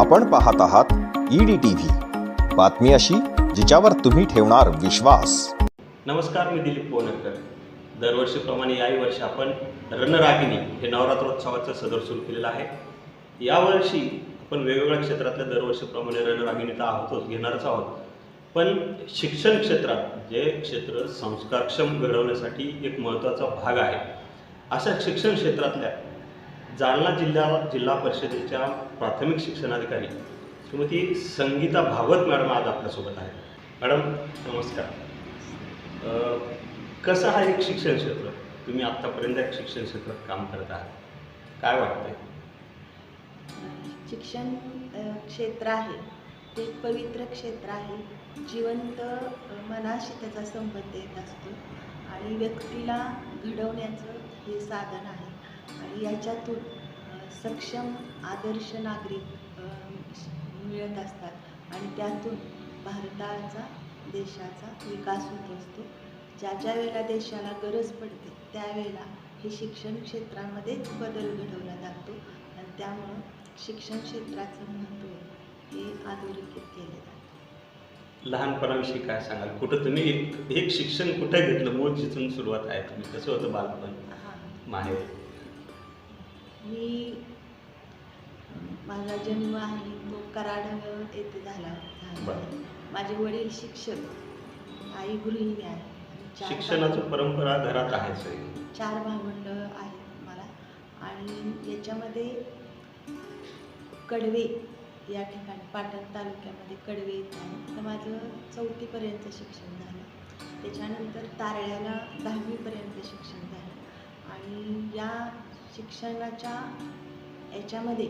आपण पाहत आहात ईडी टीव्ही बातमी अशी जिच्यावर तुम्ही ठेवणार विश्वास. नमस्कार मी दिलीप पोवनकर दरवर्षीप्रमाणे याही वर्षी आपण रणरागिणी हे नवरात्रोत्सवाचं सदर सुरू केलेलं आहे. यावर्षी आपण वेगवेगळ्या क्षेत्रातल्या दरवर्षीप्रमाणे रणरागिणी तर आहोतच घेणारच आहोत. पण शिक्षण क्षेत्रात जे क्षेत्र संस्कारक्षम घडवण्यासाठी एक महत्त्वाचा भाग आहे अशा शिक्षण क्षेत्रातल्या जालना जिल्हा जिल्हा परिषदेच्या प्राथमिक शिक्षणाधिकारी श्रीमती संगीता भागवत मॅडम आज आपल्यासोबत आहे मॅडम नमस्कार. कसं हा एक शिक्षण क्षेत्र? तुम्ही आत्तापर्यंत एक शिक्षण क्षेत्रात काम करत आहात. काय वाटतंय? शिक्षण क्षेत्र आहे. ते एक पवित्र क्षेत्र आहे. जिवंत मनाशी त्याचा संबंध येत असतो. आणि व्यक्तीला घडवण्याचं हे साधन आहे. आणि याच्यातून सक्षम आदर्श नागरिक मिळत असतात. आणि त्यातून भारताचा देशाचा विकास होत असतो. ज्या ज्या वेळेला देशाला गरज पडते त्यावेळेला हे शिक्षण क्षेत्रामध्येच बदल घडवला जातो. आणि त्यामुळं शिक्षण क्षेत्राचं महत्त्व हे अधोरेखित केले जाते. लहानपणाविषयी काय सांगाल? कुठं तुम्ही एक एक शिक्षण कुठे घेतलं? मूळ जिथून सुरुवात आहे. तुम्ही कसं होतं बालपण? हां. माहेर. मी माझा जन्म आहे तो कराड येथे झाला बरं. माझे वडील शिक्षक आई गृहिणी आहे. चार शिक्षणाची परंपरा घरात आहे सगळी. चार भावंड आहेत मला. आणि याच्यामध्ये कडवे या ठिकाणी पाटण तालुक्यामध्ये कडवे येत आहे तर माझं चौथीपर्यंत शिक्षण झालं. त्याच्यानंतर तारळ्याला दहावीपर्यंत शिक्षण झालं. आणि या शिक्षणाच्या याच्यामध्ये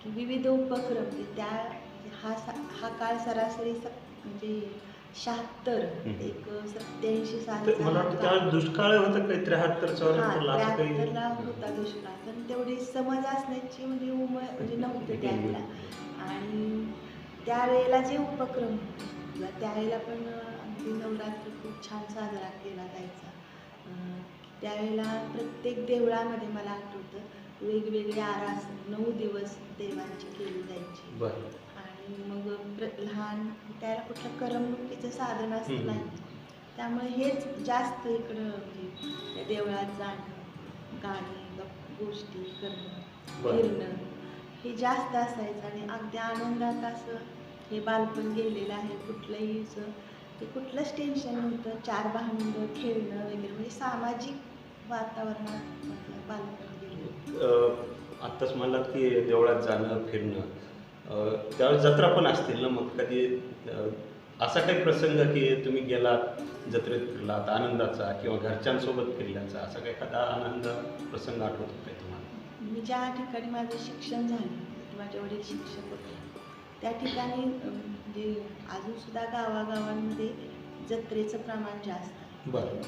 की विविध उपक्रम म्हणजे त्या हा सा हा काळ सरासरी स म्हणजे शहात्तर. एक सत्याऐंशी मला वाटतं. त्यावेळेस दुष्काळ होतं काही त्र्याहत्तर हा चौऱ्याहत्तरला असं त्र्याहत्तरला होता दुष्काळ पण तेवढी समज असण्याची म्हणजे उमय म्हणजे नव्हतं त्यावेळेला आणि त्यावेळेला जे उपक्रम होते किंवा त्यावेळेला पण अगदी नवरात्र खूप छान साजरा केला जायचा अं, त्यावेळेला प्रत्येक देवळामध्ये मला आठवतं वेगवेगळे आरास नऊ दिवस देवांची केली जायची. आणि मग प्र लहान त्याला कुठलं करमणुकीचं साधन असं हम्म. नाही. त्यामुळे हेच जास्त इकडं म्हणजे त्या देवळात जाणं गाणी गोष्टी करणं. फिरणं हे जास्त असायचं. आणि अगदी आनंदात असं हे बालपण गेलेलं आहे. कुठलंही असं ते कुठलंच टेन्शन नव्हतं. चार भावंड खेळणं वगैरे. म्हणजे सामाजिक वातावरणात माझं बालपण गेलं अ, आत्ताच म्हणलात की देवळात जाणं फिरणं. अ, त्यावेळेस जत्रा पण असतील ना मग? कधी अ, असा काही प्रसंग की तुम्ही गेलात जत्रेत फिरलात आनंदाचा किंवा घरच्यांसोबत फिरल्याचा असा काही एखादा आनंद प्रसंग आठवतो काय तुम्हाला? मी ज्या ठिकाणी माझं शिक्षण झालं माझे वडील शिक्षक होते त्या ठिकाणी अं, म्हणजे अजूनसुद्धा गावागावांमध्ये जत्रेचं प्रमाण जास्त आहे बरं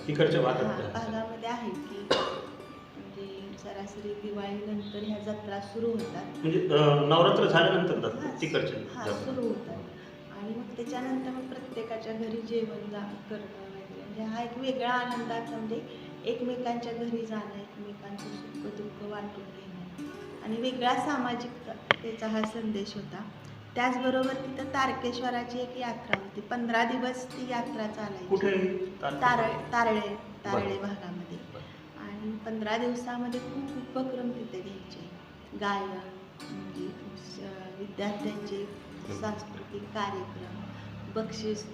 भागात काय? भागामध्ये आहे की म्हणजे सरासरी दिवाळीनंतर ह्या जत्रा सुरू होतात म्हणजे अ, नवरात्र झाल्यानंतर जातात तिकडच्या हा. सुरू होतात आणि मग त्याच्यानंतर मग प्रत्येकाच्या घरी जेवण जा करणं वगैरे म्हणजे हा एक वेगळा आनंदाचा म्हणजे एकमेकांच्या घरी जाणं एकमेकांचं सुख दुःख वाटून घेणं आणि वेगळा सामाजिकतेचा हा संदेश होता त्याचबरोबर तिथं तारकेश्वराची एक यात्रा होती. पंधरा दिवस ती यात्रा चालायची. कुठे तारळ तारळे. भागामध्ये. आणि पंधरा दिवसामध्ये खूप उपक्रम तिथे घ्यायचे. गायन म्हणजे विद्यार्थ्यांचे सांस्कृतिक कार्यक्रम बक्षीस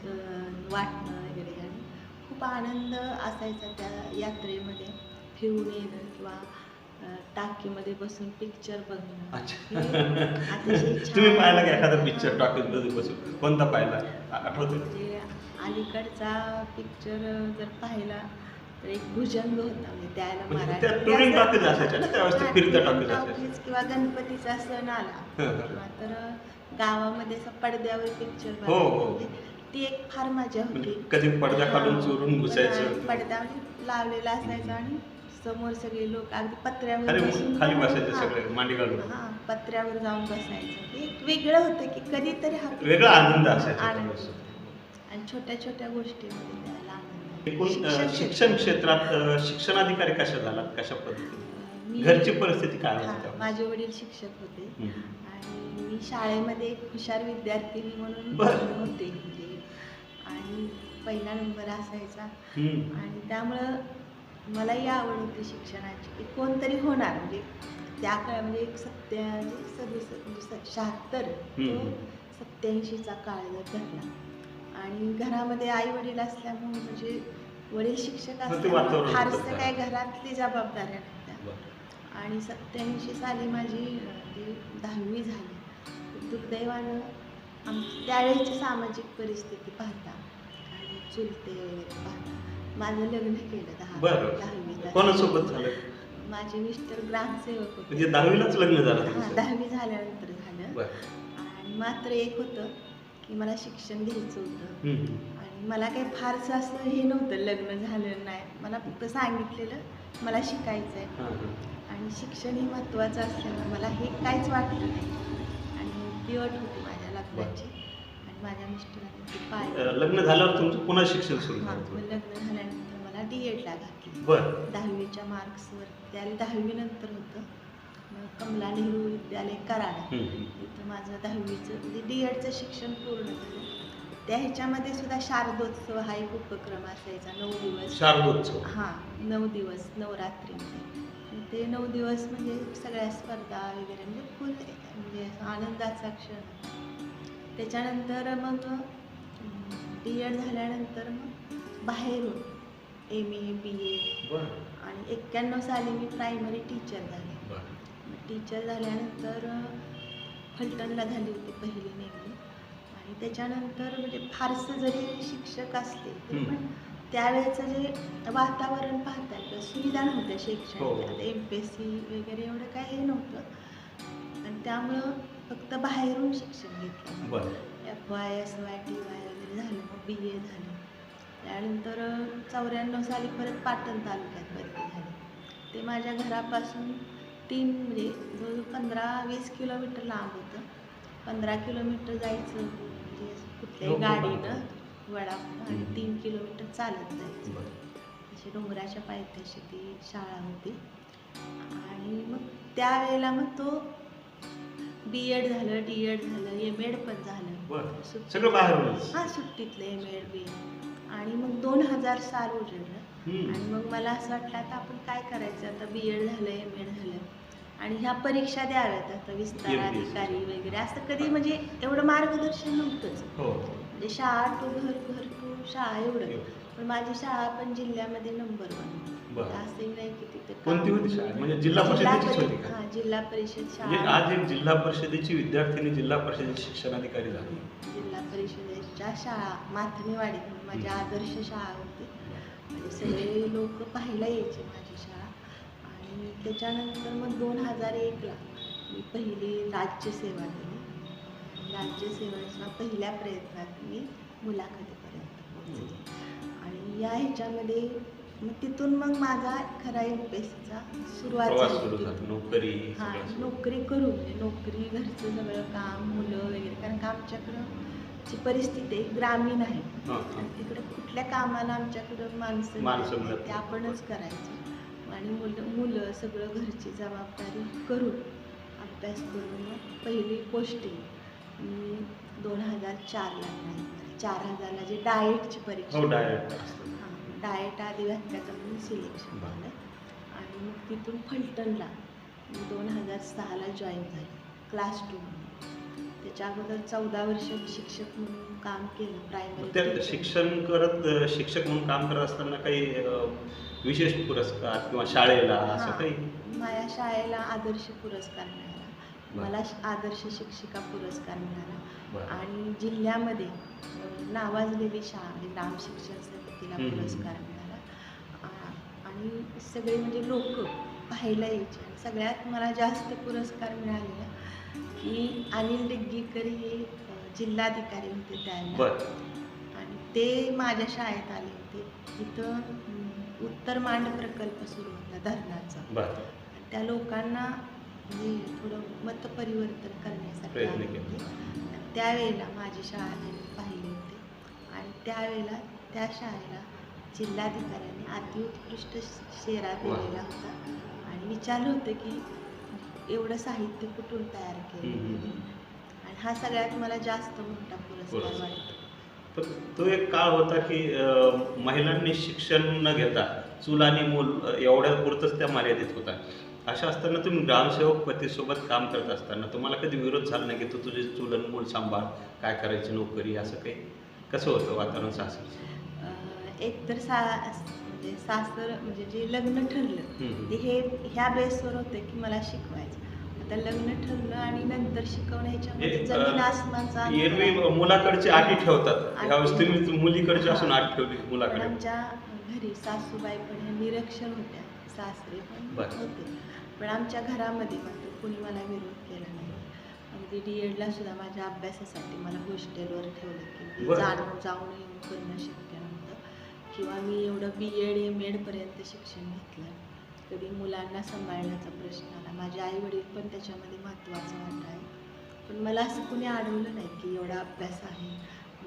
वाटणं वगैरे. आणि खूप आनंद असायचा त्या यात्रेमध्ये. फिरून येणं किंवा टाकीमध्ये बसून पिक्चर बघणं. अतिशय छान तुम्ही पाहिला का एखादा पिक्चर टॉकीजमध्ये बसून? कोणता पाहिला? आठवतो म्हणजे अलीकडचा पिक्चर जर पाहिला तर एक भुजंग होता. म्हणजे त्याला म्हणजे मराठी त्या touring talkies असायच्या ना त्यावेळेस ते हा, फिरत्या touring talkies असायच्या. talkies किंवा गणपतीचा सण आला. किंवा तर गावामध्ये असं पडद्यावर पिक्चर हो, हो. ती एक फार मजा म्हणजे होती कधी पडदा काढून चोरून घुसायचं. पडद्यावर लावलेला असायचा आणि समोर सगळे लोक अगदी पत्र्यावर खाली बसून खाली बसायचे हा, सगळे मांडी घालून हा पत्र्यावर जाऊन बसायचं हे एक वेगळं होतं की कधीतरी हा वेगळा आनंद असायचा आनंद त्यावेळेस. होता. आणि छोट्या छोट्या गोष्टीमध्ये त्याला आनंद एकूण अ, शिक्षण शिक्षण क्षेत्रात अ, शिक्षणाधिकारी कशा झाला कशा पद्धतीने मी घरची परिस्थिती काय हा, होती? माझे वडील शिक्षक होते हम्म. आणि मी शाळेमध्ये एक हुशार विद्यार्थिनी म्हणून बरं. होते म्हणजे आणि पहिला नंबर असायचा हम्म. आणि त्यामुळं मलाही आवड होती शिक्षणाची की कोणतरी होणार म्हणजे त्या काळामध्ये एक सत्या सदुस म्हणजे शहात्तर. सत्याऐंशीचा काळ जर धरला आणि घरामध्ये आई वडील असल्यामुळे म्हणजे वडील शिक्षक असल्यामुळे फारसं. काय घरातली जबाबदाऱ्या नव्हत्या. आणि सत्याऐंशी साली माझी अ, जी दहावी झाली दुर्दैवानं आम त्यावेळेची सामाजिक परिस्थिती पाहता आणि चुलते पाहता माझं लग्न केलं दहा बरं. दहावीला कोणासोबत झालं? माझे मिस्टर ग्रामसेवक होते. म्हणजे दहावीलाच लग्न झालं हा तुमचं? दहावी झाल्यानंतर झालं. बरं. आणि मात्र एक होतं की मला शिक्षण घ्यायचं होतं. हम्म. आणि मला काही फारसं असं हे नव्हतं लग्न झालं नाही. मला फक्त सांगितलेलं मला शिकायचं आहे हा, हा. आणि शिक्षण हे महत्त्वाचं असल्यामुळे मला हे काहीच वाटलं नाही. आणि ती अट होती माझ्या लग्नाची. माझ्या मिस्टरांनी लग्न झाल्यावर तुमचं पुन्हा शिक्षण सुरू झालं. लग्न झाल्यानंतर मला डी एडला घातली. बरं. दहावीच्या मार्क्सवर त्याला दहावीनंतर होतं. कमला नेहरू विद्यालय कराड. तिथं माझं दहावीचं म्हणजे डी एडचं शिक्षण पूर्ण झालं. त्या ह्याच्यामध्ये सुद्धा शारदोत्सव हा एक उपक्रम असायचा नऊ दिवस. शारदोत्सव. हां नऊ दिवस नवरात्रीमध्ये. ते नऊ दिवस म्हणजे सगळ्या स्पर्धा वगैरे म्हणजे फुल म्हणजे आनंदाचा क्षण. त्याच्यानंतर मग डी एड झाल्यानंतर मग बाहेरून एम ए बी ए आणि एक्क्याण्णव साली मी प्रायमरी टीचर झाले. टीचर झाल्यानंतर फलटणला झाली होती पहिली नेमणी आणि त्याच्यानंतर म्हणजे फारसं जरी शिक्षक असले तरी. पण त्यावेळेचं जे वातावरण पाहता येतं सुविधा नव्हत्या हो. शैक्षणिक. एम पी एस सी वगैरे एवढं काही हे नव्हतं. आणि त्यामुळं फक्त बाहेरून शिक्षण घेतलं. बरं. F Y S Y T Y वगैरे झालं मग बी ए झालं. त्यानंतर चौऱ्याण्णव साली परत पाटण तालुक्यात भरती झाली. ते माझ्या घरापासून तीन म्हणजे जवळजवळ पंधरा वीस किलोमीटर लांब होतं. पंधरा किलोमीटर जायचं म्हणजे कुठल्याही गाडीनं वडाप आणि. तीन किलोमीटर चालत जायचं. अशी डोंगराच्या पायथ्याशी ती शाळा होती. आणि मग त्यावेळेला मग तो बी एड झालं डी एड झालं एम एड पण झालं. सगळं बाहेरूनच हा सुट्टीतलं एम एड बी आणि मग दोन हजार साल हम्म. आणि मग मला असं वाटलं आता आपण काय करायचं? आता बी एड झालं एम एड झालं. आणि ह्या परीक्षा द्याव्यात आता विस्तार. अधिकारी वगैरे. असं कधी म्हणजे एवढं मार्गदर्शन नव्हतंच. हो. म्हणजे शाळा टू घर घर टू शाळा एवढं. पण माझी शाळा पण जिल्ह्यामध्ये नंबर वन बरं. असंही नाही की तिथे कोणती होती शाळा? म्हणजे जिल्हा परिषदेचीच होती का? हा जिल्हा परिषद म्हणजे शाळा आज एक जिल्हा परिषदेची विद्यार्थिनी जिल्हा परिषदेची शिक्षणाधिकारी झाली. जिल्हा परिषदेच्या शाळा माथणीवाडी म्हणून माझी आदर्श शाळा होती. म्हणजे सगळे लोक पाहायला यायचे माझी शाळा. आणि त्याच्यानंतर मग दोन हजार एकला मी पहिली राज्यसेवा दिली राज्यसेवेच्या पहिल्या प्रयत्नात मी मुलाखतीपर्यंत पोहोचले. आणि या ह्याच्यामध्ये मग तिथून मग माझा खरा एम पी एस सीचा सुरुवात प्रवास झाली सुरू होती. झाला नोकरी हा सगळं सुरू. नोकरी करू म्हणजे नोकरी घरचं सगळं काम मुलं वगैरे कारण का आमच्याकडं ची परिस्थिती आहे, ग्रामीण आहे हा, हा. आणि तिकडं कुठल्या कामाला आमच्याकडं माणसं माणसं मिळत नाही, मिळत ते. आपणच करायचं आणि मुलं मुलं सगळं घरची जबाबदारी करून अभ्यास करून मग पहिली पोस्टिंग मी दोन हजार चारला मिळाली चार हजारला जे डाएटची परीक्षा हो डायरेक्ट असतं. डाएट आधी म्हणून सिलेक्शन. झालं आणि मग तिथून फलटणला मी दोन हजार सहाला जॉईन झाले क्लास टू म्हणून त्याच्या अगोदर चौदा वर्ष शिक्षक म्हणून काम केलं प्रायमरी शिक्षण करत शिक्षक म्हणून काम करत असताना काही विशेष पुरस्कार किंवा शाळेला असं. काही माझ्या शाळेला आदर्श पुरस्कार मिळाला. मला आदर्श शिक्षिका पुरस्कार मिळाला. आणि जिल्ह्यामध्ये नावाजलेली शाळा म्हणजे ग्राम शिक्षण हम्म. पुरस्कार मिळाला. आणि सगळे म्हणजे लोक पाहायला यायचे. आणि सगळ्यात मला जास्त पुरस्कार मिळालेला की अनिल डिग्गीकर हे जिल्हाधिकारी होते त्यावेळेला. ते माझ्या शाळेत आले होते. तिथं उत्तर मांड प्रकल्प सुरू होता धरणाचा. त्या लोकांना म्हणजे थोडं मतपरिवर्तन करण्यासाठी आले. होते. त्यावेळेला माझी शाळा पाहिली होती. आणि त्यावेळेला त्या शाळेला जिल्हाधिकाऱ्यांनी अतिउत्कृष्ट शेरा. दिलेला होता आणि विचारलं होतं की एवढं साहित्य कुठून तयार केलं. आणि हा सगळ्यात मला जास्त मोठा पुरस्कार. वाटतो पण तो एक काळ होता की महिलांनी शिक्षण न घेता चूल आणि मूल एवढ्या पुरतच त्या मर्यादित होता अशा असताना तुम्ही ग्रामसेवक पतीसोबत काम करत असताना तुम्हाला कधी विरोध झाला नाही की तू तुझे चूल आणि मूल सांभाळ काय करायची नोकरी असं काही कसं होतं वातावरण सासरचं अं, एक तर सा म्हणजे सासर म्हणजे जे लग्न ठरलं. ते हे ह्या बेसवर होतं की मला शिकवायचं आता लग्न ठरलं आणि नंतर शिकवणं ह्याच्यामध्ये जमीन आसमानचा एरवी. मुलाकडची आटी ठेवतात ह्यावेळेस तुम्ही मुलीकडची. असून आठ ठेवली मुलाकडे आमच्या घरी सासूबाई पण ह्या निरक्षर होत्या सासरे पण. होते पण आमच्या घरामध्ये मात्र कोणी मला विरोध केला नाही अगदी डी एडला सुद्धा माझ्या अभ्यासासाठी मला हॉस्टेलवर ठेवलं की. जाणून जाऊन येऊन करणं शक्य नव्हतं किंवा मी एवढं बी एड एम एडपर्यंत शिक्षण घेतलं कधी मुलांना सांभाळण्याचा प्रश्न आला. माझे आई वडील पण त्याच्यामध्ये महत्त्वाचा वाटा आहे. पण मला असं कोणी अडवलं नाही की एवढा अभ्यास आहे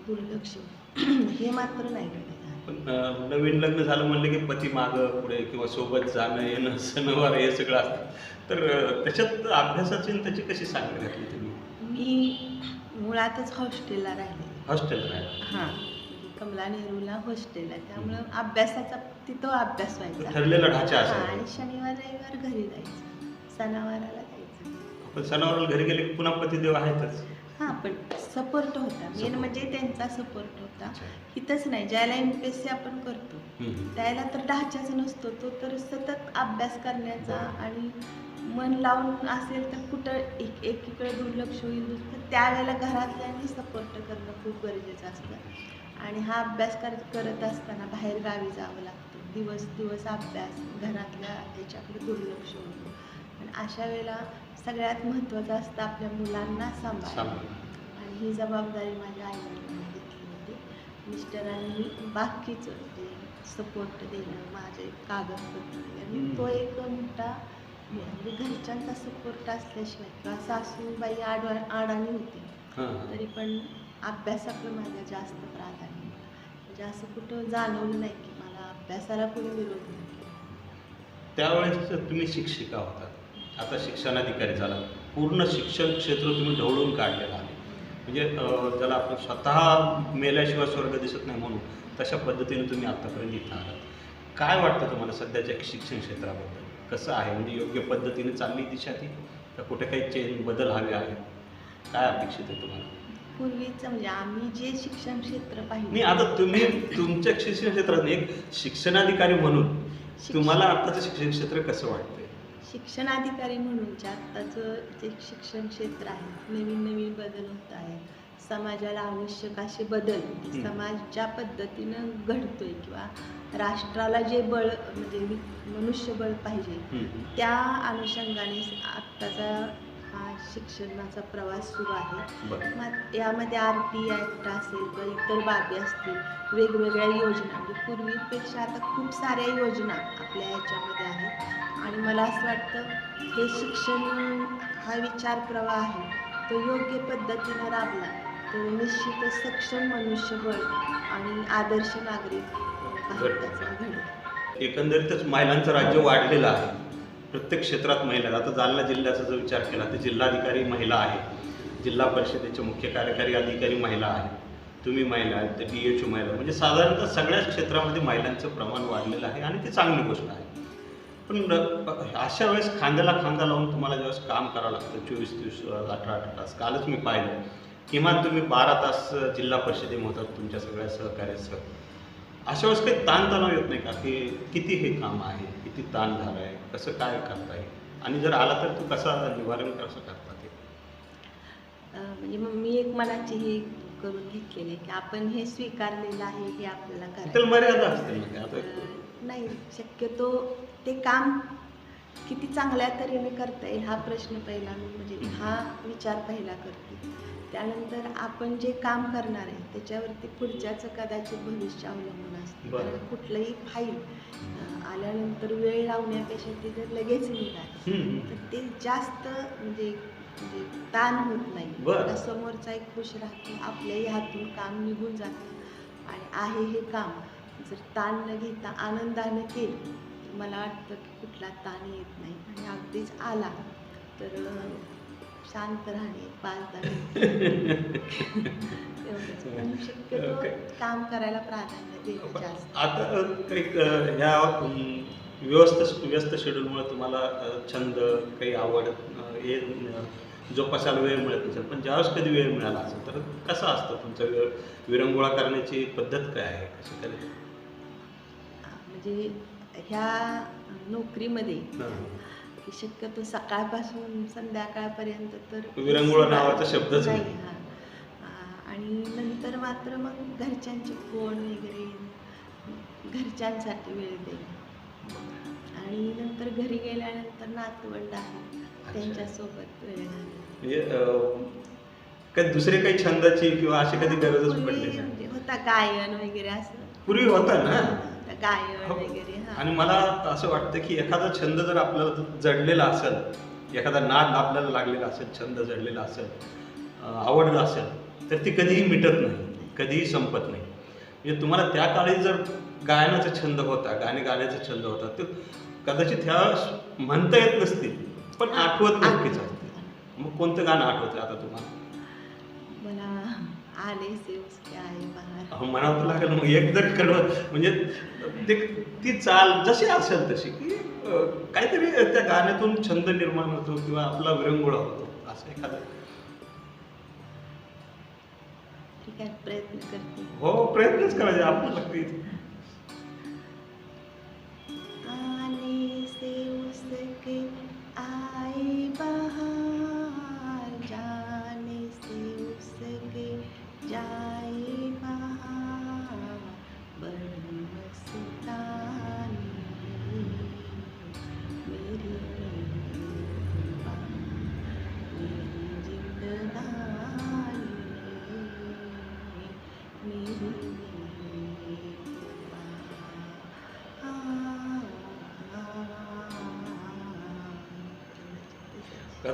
दुर्लक्ष. हे मात्र नाही पण नवीन लग्न झालं म्हणलं की पती मागं पुढे किंवा सोबत जाणं येणं सणवार हे सगळं असतं. तर त्याच्यात अभ्यासाची आणि त्याची कशी सांगली घातली तुम्ही? मी मुळातच हॉस्टेलला राहिले हॉस्टेल राहिला हां. कमला नेहरूला हॉस्टेल आहे त्यामुळं अभ्यासाचा तिथं अभ्यास व्हायचा. ठरलेला ढाचा हां असेल आणि शनिवार रविवार घरी जायचं. सणावाराला जायचं. पण सणावाराला घरी गेले की पुन्हा पतिदेव आहेतच. हां पण सपोर्ट होता. Main Support. म्हणजे त्यांचा सपोर्ट होता. इथंच नाही ज्याला एम पी एस सी आपण करतो. हम्म. त्याला तर ढाचाच नसतो. तो तर सतत अभ्यास करण्याचा आणि मन लावून असेल तर कुठं एक एकीकडे दुर्लक्ष होईल. दुसरं त्यावेळेला घरातल्यांनी सपोर्ट करणं खूप गरजेचं असतं. आणि हा अभ्यास कर करत असताना बाहेर गावी जावं लागतं दिवस दिवस अभ्यास घरातल्या ह्याच्याकडे दुर्लक्ष होतं आणि अशा वेळेला सगळ्यात महत्त्वाचं असतं आपल्या मुलांना सांभाळ. आणि ही जबाबदारी माझ्या आईवडिलांनी घेतली होती मिस्टरांनी बाकीचं जे सपोर्ट देणं माझे कागदपत्र आणि. तो एक मोठा म्हणजे घरच्यांचा सपोर्ट असल्याशिवाय किंवा सासूबाई आड आडाणी होती. तरी पण अभ्यासाकडे माझ्या जास्त प्राधान्य म्हणजे असं कुठं जाणवलं नाही की मला अभ्यासाला कोणी विरोध नाही त्यावेळेस तुम्ही शिक्षिका होता. आता शिक्षणाधिकारी झाला. पूर्ण शिक्षण क्षेत्र तुम्ही ढवळून काढलेलं आहे. म्हणजे अं, ज्याला आपण स्वतः मेल्याशिवाय स्वर्ग दिसत नाही म्हणून तशा पद्धतीने तुम्ही आतापर्यंत इथं आलात. काय वाटतं तुम्हाला सध्याच्या शिक्षण क्षेत्राबद्दल? कसं आहे? म्हणजे योग्य पद्धतीने चालली दिशा ती? तर कुठे काही चेंज बदल हवे आहेत? काय अपेक्षित आहे तुम्हाला? पूर्वीचं म्हणजे आम्ही जे शिक्षण क्षेत्र नाही पाहिजे आता तुम्ही तुमच्या शिक्षण क्षेत्रात एक शिक्षणाधिकारी म्हणून तुम्हाला आताचं शिक्षण क्षेत्र कसं वाटतंय? शिक्षणाधिकारी म्हणूनच्या आत्ताचं जे शिक्षण क्षेत्र आहे नवीन नवीन बदल होत आहेत समाजाला आवश्यक असे बदल समाज ज्या पद्धतीनं घडतोय किंवा राष्ट्राला जे बळ म्हणजे वि- मनुष्यबळ पाहिजे हम्म. त्या अनुषंगाने आत्ताचा हा शिक्षणाचा प्रवास सुरू आहे. मग यामध्ये आर टी ॲक्ट असेल किंवा इतर बाबी असतील वेगवेगळ्या योजना. म्हणजे पूर्वीपेक्षा आता खूप साऱ्या योजना आपल्या याच्यामध्ये आहेत. आणि मला असं वाटतं हे शिक्षण हा विचार प्रवाह आहे. तो योग्य पद्धतीने राबला तर निश्चितच सक्षम मनुष्यबळ आणि आदर्श नागरिक घडेल एकंदरीतच महिलांचं राज्य वाढलेलं आहे. प्रत्येक क्षेत्रात महिला आहेत. आता जालना जिल्ह्याचा जर विचार केला तर जिल्हाधिकारी महिला आहे जिल्हा परिषदेचे मुख्य कार्यकारी अधिकारी महिला आहे तुम्ही महिला आहेत तर डी एच ओ महिला म्हणजे साधारणतः सगळ्याच क्षेत्रामध्ये महिलांचं प्रमाण वाढलेलं आहे आणि ती चांगली गोष्ट आहे. पण अशा वेळेस खांद्याला खांदा लावून तुम्हाला ज्यावेळेस काम करावं लागतं चोवीस दिवस अठरा अठरा तास कालच मी पाहिलं. किमान तुम्ही बारा तास जिल्हा परिषदेमध्ये होतात तुमच्या सगळ्या सहकार्यासह. अशा वेळेस काही ताणतणाव येत नाही का? की किती हे काम आहे किती ताणधार आहे कसं काय करता येईल? आणि जर आला तर तू कसा निवारण कसं करता ते? म्हणजे मग मी एक मनाची हे करून घेतलेली आहे की आपण हे स्वीकारलेलं आहे हे आपल्याला त्याला करायचं मर्यादा असते आता अं, नाही शक्यतो ते काम किती चांगल्या तऱ्हेने करता येईल हा प्रश्न पहिला मी म्हणजे हा विचार पहिला करते. त्यानंतर आपण जे काम करणार आहे त्याच्यावरती पुढच्याचं कदाचित भविष्य अवलंबून असतं. कारण कुठलंही फाईल आल्यानंतर वेळ लावण्यापेक्षा ते जर लगेच निघाल. तर ते जास्त म्हणजे म्हणजे ताण होत नाही. समोरचा एक खुश राहतो आपल्याही हातून काम निघून जातं. आणि आहे हे काम जर ताण न घेता आनंदानं केलं मला वाटतं की कुठला ताण येत नाही. आणि अगदीच आला तर शांत राहणे पाच शक्यतो Okay. काम करायला प्राधान्य देणं जास्त. आता काही ह्या अम, व्यस्त शेड्यूलमुळे तुम्हाला छंद काही आवड हे जोपासायला वेळ मिळत नसेल पण ज्यावेळेस कधी वेळ मिळाला असेल तर कसा असतो तुमचा वेळ विरंगुळा करण्याची पद्धत काय आहे? कशी काय म्हणजे ह्या नोकरीमध्ये की शक्यतो सकाळपासून संध्याकाळपर्यंत तर विरंगुळा नावाचा शब्दच नाही. हा. आ, आणि नंतर मात्र मग घरच्यांचे फोन वगैरे घरच्यांसाठी वेळ देणे आणि नंतर घरी गेल्यानंतर नातवंड आहे त्यांच्यासोबत वेळ म्हणजे काही दुसरे काही छंदाची किंवा अशी कधी गरजच पडली म्हणजे होता गायन वगैरे असं. पूर्वी होता ना? गायन हो. वगैरे हा. आणि मला असं वाटतं की एखादा छंद जर आपल्याला जडलेला असेल एखादा नाद आपल्याला लागलेला असेल छंद जडलेला असेल अं, आवडलं असेल तर ती कधीही मिटत नाही कधीही संपत नाही. म्हणजे तुम्हाला त्या काळी जर गायनाचा छंद होता गाणे गाण्याचा छंद होता तर कदाचित ह्या म्हणता येत नसतील पण आठवत नक्कीच असतील. मग कोणतं गाणं आठवतं आता तुम्हाला? मला आले से उसके बहार म्हणावं तर लागेल मग एक जर म्हणजे ते ती चाल जशी असेल तशी की काहीतरी त्या गाण्यातून छंद निर्माण होतो किंवा आपला विरंगुळा होतो असं एखादं. ठीक आहे प्रयत्न करते. हो प्रयत्नच करायचे आपल्याला काही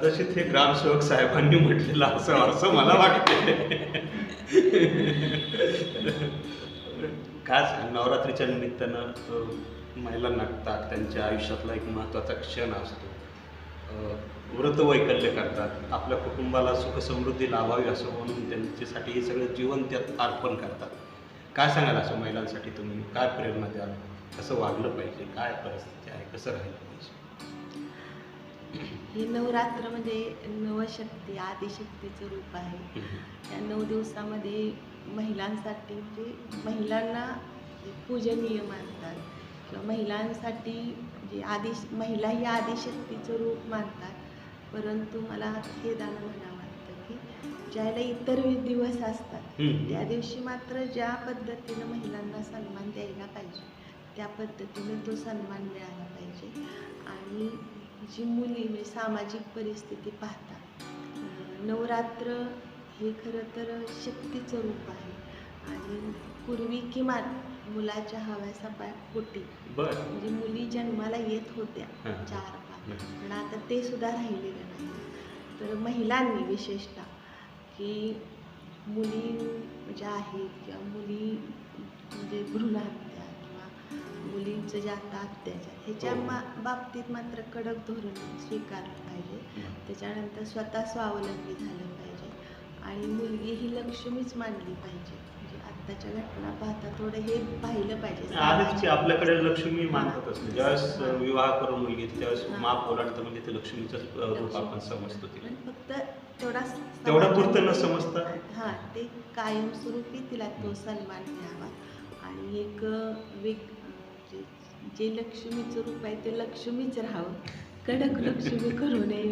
कदाचित हे ग्रामसेवक साहेबांनी म्हटलेलं असं असं मला वाटते खास नवरात्रीच्या निमित्तानं अं, महिला नटतात त्यांच्या आयुष्यातला एक महत्त्वाचा क्षण असतो. व्रत वैकल्य करतात. आपल्या कुटुंबाला सुखसमृद्धी लाभावी असं म्हणून त्यांच्यासाठी हे सगळं जीवन त्यात अर्पण करतात. काय सांगाल असं महिलांसाठी तुम्ही? काय प्रेरणा द्याल? कसं वागलं पाहिजे? काय परिस्थिती आहे? कसं राहिलं? हे नवरात्र म्हणजे नवशक्ती आदिशक्तीचं रूप आहे. या नऊ दिवसामध्ये महिलांसाठी म्हणजे महिलांना पूजनीय मानतात. किंवा महिलांसाठी जे आदि महिला ही आदिशक्तीचं रूप मानतात. परंतु मला खेदानं म्हणावं वाटतं की ज्याला इतर दिवस असतात. त्या दिवशी मात्र ज्या पद्धतीनं महिलांना सन्मान द्यायला पाहिजे त्या पद्धतीने तो सन्मान मिळाला पाहिजे. आणि जी मुली म्हणजे सामाजिक परिस्थिती पाहता नवरात्र हे खरं तर शक्तीचं रूप आहे. आणि पूर्वी किमान मुलाच्या हव्यासा पोटी बरं. म्हणजे मुली जन्माला येत होत्या. चार पाच हं. पण आता ते सुद्धा राहिलेलं नाही. तर महिलांनी विशेषतः की मुली ज्या आहेत किंवा मुली म्हणजे भ्रूणहत्या किंवा मुलींचं जे आता अत्याचार ह्याच्या हो. मा बाबतीत मात्र कडक धोरण स्वीकारलं पाहिजे. त्याच्यानंतर स्वतः स्वावलंबी झालं पाहिजे. आणि मुलगी ही लक्ष्मीच मानली पाहिजे. म्हणजे आत्ताच्या घटना पाहता थोडं हे पाहिलं पाहिजे. आपल्याकडे लक्ष्मी मानतातच हां. ज्यावेळेस. विवाह करून मुलगी त्यावेळेस. माप ओलांडतं म्हणजे ते लक्ष्मीचंच रूप आपण समजतो फक्त तेवढा तेवढा पुरतं न समजता? हां ते कायमस्वरूपी तिला तो सन्मान मिळावा. आणि एक वेग जे जे लक्ष्मीचं रूप आहे ते लक्ष्मीच राहावं. कडक लक्ष्मी करू नये.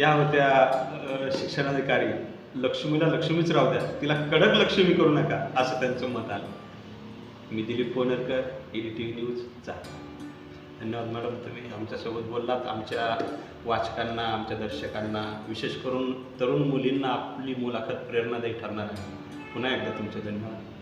या होत्या शिक्षणाधिकारी. लक्ष्मीला लक्ष्मीच राहू द्या. तिला कडक लक्ष्मी करू नका असं त्यांचं मत आलं. मी दिलीप पोनरकर एडिटिंग न्यूज चा धन्यवाद मॅडम तुम्ही आमच्यासोबत बोललात. आमच्या वाचकांना आमच्या दर्शकांना विशेष करून तरुण मुलींना आपली मुलाखत प्रेरणादायी ठरणार आहे. पुन्हा एकदा तुमचे धन्यवाद.